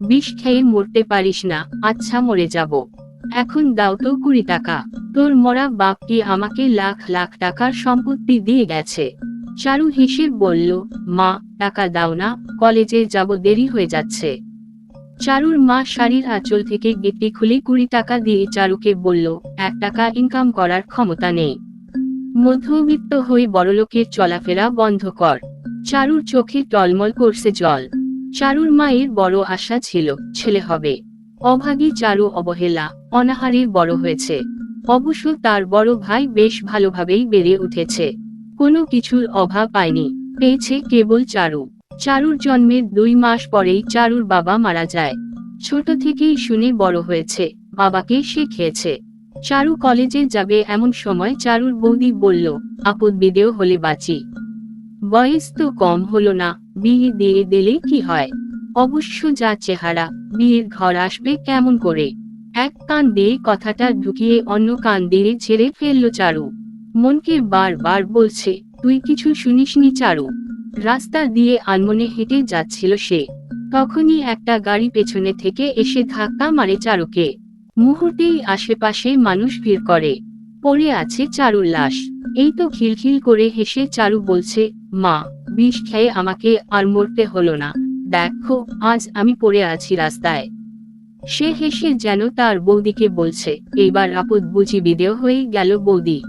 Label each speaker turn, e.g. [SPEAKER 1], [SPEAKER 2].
[SPEAKER 1] বিষ খেয়ে মরতে পারিস না আচ্ছা মরে যাব। এখন দাও তো কুড়ি টাকা। তোর মরা বাপ কি আমাকে লাখ লাখ টাকার সম্পত্তি দিয়ে গেছে? চারু হেসে বলল, মা, টাকা দাও না, কলেজে যাব, দেরি হয়ে যাচ্ছে। চারুর মা শাড়ির আঁচল থেকে গেটটি খুলে কুড়ি টাকা দিয়ে চারুকে বলল, এক টাকা ইনকাম করার ক্ষমতা নেই। মধ্যবিত্ত হয়ে বড়লোকের চলাফেরা বন্ধ কর। চারুর চোখে টলমল করছে জল। চারুর মায়ের বড় আশা ছিল, ছেলে হবে। অভাগী চারু অবহেলা, অনাহারে বড় হয়েছে। অবশ্য তার বড় ভাই বেশ ভালোভাবেই বেড়ে উঠেছে। কোনো কিছুর অভাব পায়নি, পেয়েছে কেবল চারু। চারুর জন্মের দুই মাস পরেই চারুর বাবা মারা যায়। ছোট থেকেই শুনে বড় হয়েছে, বাবাকে সে খেয়েছে। চারু কলেজে যাবে এমন সময় চারুর বৌদি বলল, আপদ বিদেও হলে বাঁচি। বয়স তো কম হলো না বিয়ে দিয়ে দিলে কি হয়? অবশ্য যা চেহারা বিয়ের ঘর আসবে কেমন করে? এক কান দিয়ে কথাটা ঢুকিয়ে অন্য কান দিয়ে ছেড়ে ফেলল চারু। মনকে বারবার বলছে, তুই কিছু শুনিসনি চারু? রাস্তা দিয়ে আনমনে হেঁটে যাচ্ছিল সে। তখনই একটা গাড়ি পেছনে থেকে এসে ধাক্কা মারে চারুকে। মুহূর্তেই আশেপাশে মানুষ ভিড় করে। পড়ে আছে চারুর লাশ। এই তো খিলখিল করে হেসে চারু বলছে, মা, বিষ খেয়ে আমাকে আর মরতে হলো না। দেখো, আজ আমি পড়ে আছি রাস্তায়। সে হেসে যেন তার বৌদিকে বলছে, এইবার আপদ বুঝি বিদেয় হয়ে গেল বৌদি।